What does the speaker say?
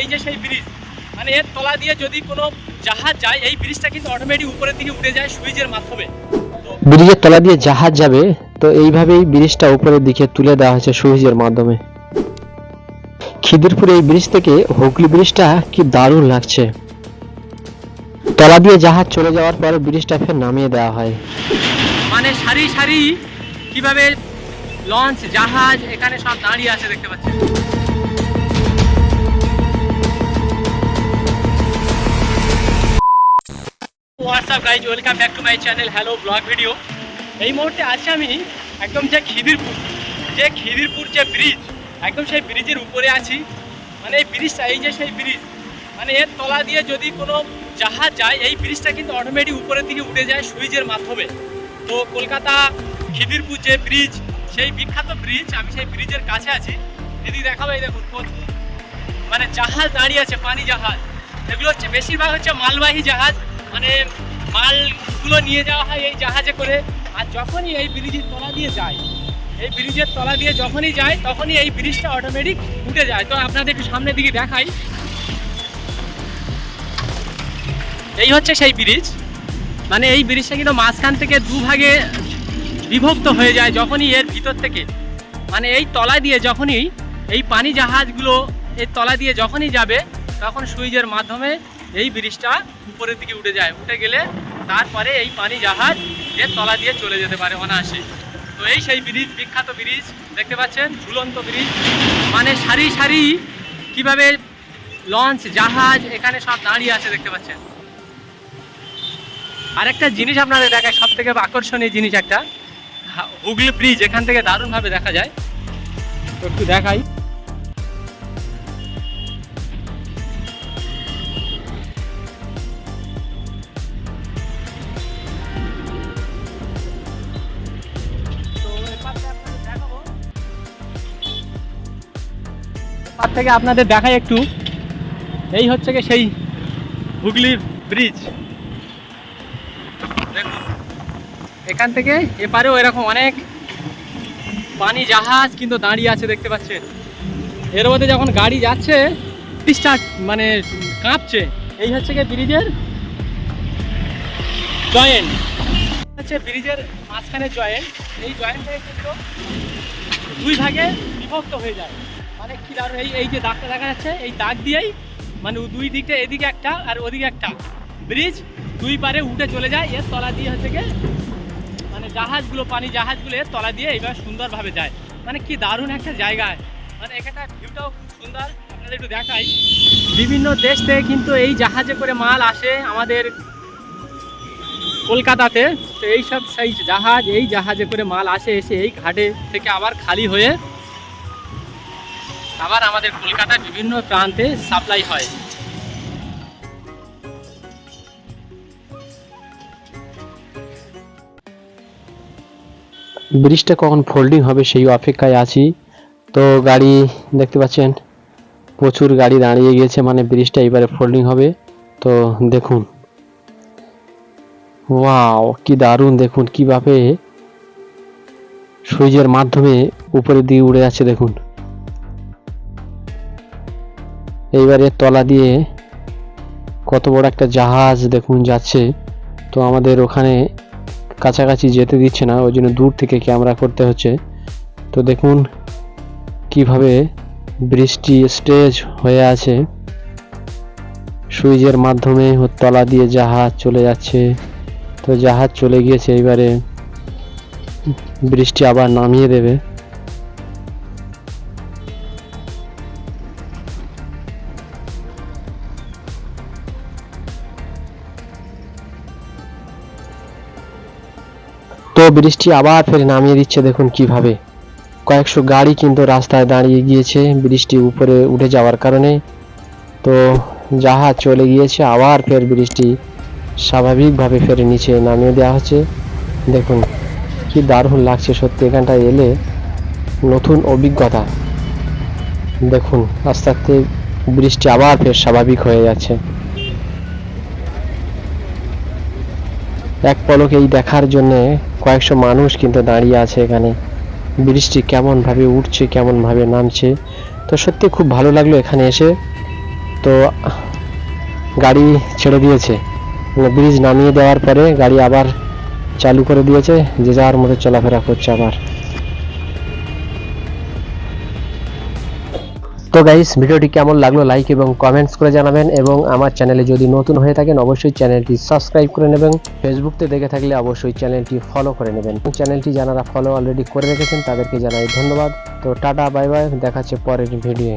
এই যে সেই ব্রিজ মানে এর তলা দিয়ে যদি কোনো জাহাজ যায় এই ব্রিজটা কিন্তু অটোমেটিক উপরের দিকে উঠে যায় সুইচের মাধ্যমে। ব্রিজের তলা দিয়ে জাহাজ যাবে তো এইভাবেই ব্রিজটা উপরের দিকে তুলে দেওয়া হয়েছে সুইচের মাধ্যমে। খিদিরপুর এই ব্রিজ থেকে হুগলি ব্রিজটা কি দারুণ লাগছে। তলা দিয়ে জাহাজ চলে যাওয়ার পর ব্রিজটা ফের নামিয়ে দেওয়া হয়। মানে সারি সারি কীভাবে লঞ্চ জাহাজ এখানে সব দাঁড়িয়ে আছে দেখতে পাচ্ছেন। What's up guys welcome back to my channel hello vlog video এই মুহূর্তে আছি আমি একদম যে খিদিরপুর যে খিদিরপুর যে ব্রিজ একদম সেই ব্রিজের উপরে আছি। মানে এই ব্রিজটা এই যে সেই ব্রিজ মানে এর তলা দিয়ে যদি কোনো জাহাজ যায়, এই ব্রিজটা কিন্তু অটোমেটিক উপরের দিকে উঠে যায় সুইচের মাধ্যমে। তো কলকাতা খিদিরপুর যে ব্রিজ সেই বিখ্যাত ব্রিজ আমি সেই ব্রিজের কাছে আছি। এদিকে দেখাবো এই দেখুন মানে জাহাজ দাঁড়িয়ে আছে, পানি জাহাজ। এগুলো হচ্ছে, বেশিরভাগ হচ্ছে মালবাহী জাহাজ। মানে মালগুলো নিয়ে যাওয়া হয় এই জাহাজে করে। আর যখনই এই ব্রিজের তলা দিয়ে যায়, এই ব্রিজের তলা দিয়ে যখনই যায়, তখনই এই ব্রিজটা অটোমেটিক উঠে যায়। তো আপনাদের একটু সামনের দিকে দেখাই। এই হচ্ছে সেই ব্রিজ। মানে এই ব্রিজটা কিন্তু মাঝখান থেকে দুভাগে বিভক্ত হয়ে যায় যখনই এর ভিতর থেকে। মানে এই তলা দিয়ে যখনই এই পানি জাহাজগুলো এই তলা দিয়ে যখনই যাবে, তখন সুইচের মাধ্যমে এই ব্রিজটা উপরের দিকে উঠে যায়। উঠে গেলে তারপরে এই পানি জাহাজ এর তলা দিয়ে চলে যেতে পারে অনায়াসে। তো এই সেই ব্রিজ, বিখ্যাত ব্রিজ, দেখতে পাচ্ছেন? ঝুলন্ত ব্রিজ। মানে সারি সারি কীভাবে লঞ্চ, জাহাজ, এখানে সব দাঁড়িয়ে আছে দেখতে পাচ্ছেন? আরেকটা জিনিস আপনাদের দেখায় সব থেকে আকর্ষণীয় জিনিস একটা। হুগলি ব্রিজ, এখান থেকে দারুণভাবে দেখা যায়। তো একটু দেখাই। এপার থেকে আপনাদের দেখাই একটু। এই হচ্ছে গিয়ে সেই হুগলি ব্রিজ এখান থেকে এপারেও এরকম অনেক পানি জাহাজ কিন্তু দাঁড়িয়ে আছে দেখতে পাচ্ছেন। এর মধ্যে যখন গাড়ি যাচ্ছে স্টার্ট মানে কাঁপছে। এই হচ্ছে গিয়ে ব্রিজের জয়েন্ট হচ্ছে ব্রিজের মাঝখানে জয়েন্ট এই জয়েন্ট থেকে কিন্তু দুই ভাগে বিভক্ত হয়ে যায়। মানে কি দারুণ এই এই যে দাগটা দেখা যাচ্ছে, এই দাগ দিয়েই মানে দুই দিকটা, এদিকে একটা আর ওদিকে একটা। ব্রিজ দুই পারে উঠে চলে যায়, এর তলা দিয়ে হচ্ছে গিয়ে মানে জাহাজগুলো, পানি জাহাজগুলো এর তলা দিয়ে এইবার সুন্দরভাবে যায়। মানে কি দারুণ একটা জায়গায় মানে এখানটা ভিউটাও খুব সুন্দর, আপনাদের একটু দেখাই। বিভিন্ন দেশ থেকে কিন্তু এই জাহাজে করে মাল আসে আমাদের কলকাতাতে। তো এই সব সেই জাহাজ, এই জাহাজে করে মাল আসে এসে এই ঘাটে থেকে আবার খালি হয়ে আবার আমাদের কলকাতার বিভিন্ন প্রান্তে সাপ্লাই হয়। ব্রিজটা কখন ফোল্ডিং হবে সেই অপেক্ষায় আছি। তো গাড়ি দেখতে পাচ্ছেন, প্রচুর গাড়ি দাঁড়িয়ে গিয়েছে মানে ব্রিজটা এবারে ফোল্ডিং হবে। তো দেখুন, ওয়াও, কি দারুণ, দেখুন কীভাবে সুইচের মাধ্যমে উপরের দিকে উড়ে যাচ্ছে, দেখুন। এইবারে তলা দিয়ে কত বড় একটা জাহাজ দেখুন যাচ্ছে। তো আমাদের ওখানে কাছাকাছি যেতে দিচ্ছে না, ওই জন্য দূর থেকে ক্যামেরা করতে হচ্ছে। তো দেখুন কীভাবে বৃষ্টি স্টেজ হয়ে আছে। সুইচের মাধ্যমে তলা দিয়ে জাহাজ চলে যাচ্ছে। তো জাহাজ চলে গিয়েছে, এইবারে বৃষ্টি আবার নামিয়ে দেবে। তো বৃষ্টি আবার ফের নামিয়ে দিচ্ছে, দেখুন কীভাবে। কয়েকশো গাড়ি কিন্তু রাস্তায় দাঁড়িয়ে গিয়েছে বৃষ্টি উপরে উঠে যাওয়ার কারণে। তো জাহাজ চলে গিয়েছে, আবার ফের বৃষ্টি স্বাভাবিকভাবে ফের নিচে নামিয়ে দেওয়া হচ্ছে। দেখুন কি দারুণ লাগছে সত্যি, এখানটায় এলে নতুন অভিজ্ঞতা। দেখুন, আস্তে আস্তে বৃষ্টি আবার ফের স্বাভাবিক হয়ে যাচ্ছে। এক পলক এই দেখার জন্য কয়েকশো মানুষ কিন্তু দাঁড়িয়ে আছে এখানে। বৃষ্টি কেমনভাবে উঠছে, কেমনভাবে নামছে, তো সত্যি খুব ভালো লাগল এখানে এসে। তো গাড়ি ছেড়ে দিয়েছে। মানে ব্রিজ নামিয়ে দেওয়ার পরে গাড়ি আবার চালু করে দিয়েছে, যে যার মতো চলাফেরা করছে আবার। তো গাইস ভিডিওটি কেমন লাগল লাইক এবং কমেন্টস করে জানাবেন এবং আমার চ্যানেলে যদি নতুন হয়ে থাকেন, অবশ্যই চ্যানেলটি সাবস্ক্রাইব করে নেবেন। ফেসবুকতে দেখে থাকলে অবশ্যই চ্যানেলটি ফলো করে নেবেন। চ্যানেলটি যারা ফলো অলরেডি করে রেখেছেন, তাদেরকে জানাই ধন্যবাদ। তো টাটা বাই বাই দেখাচ্ছে পরের ভিডিও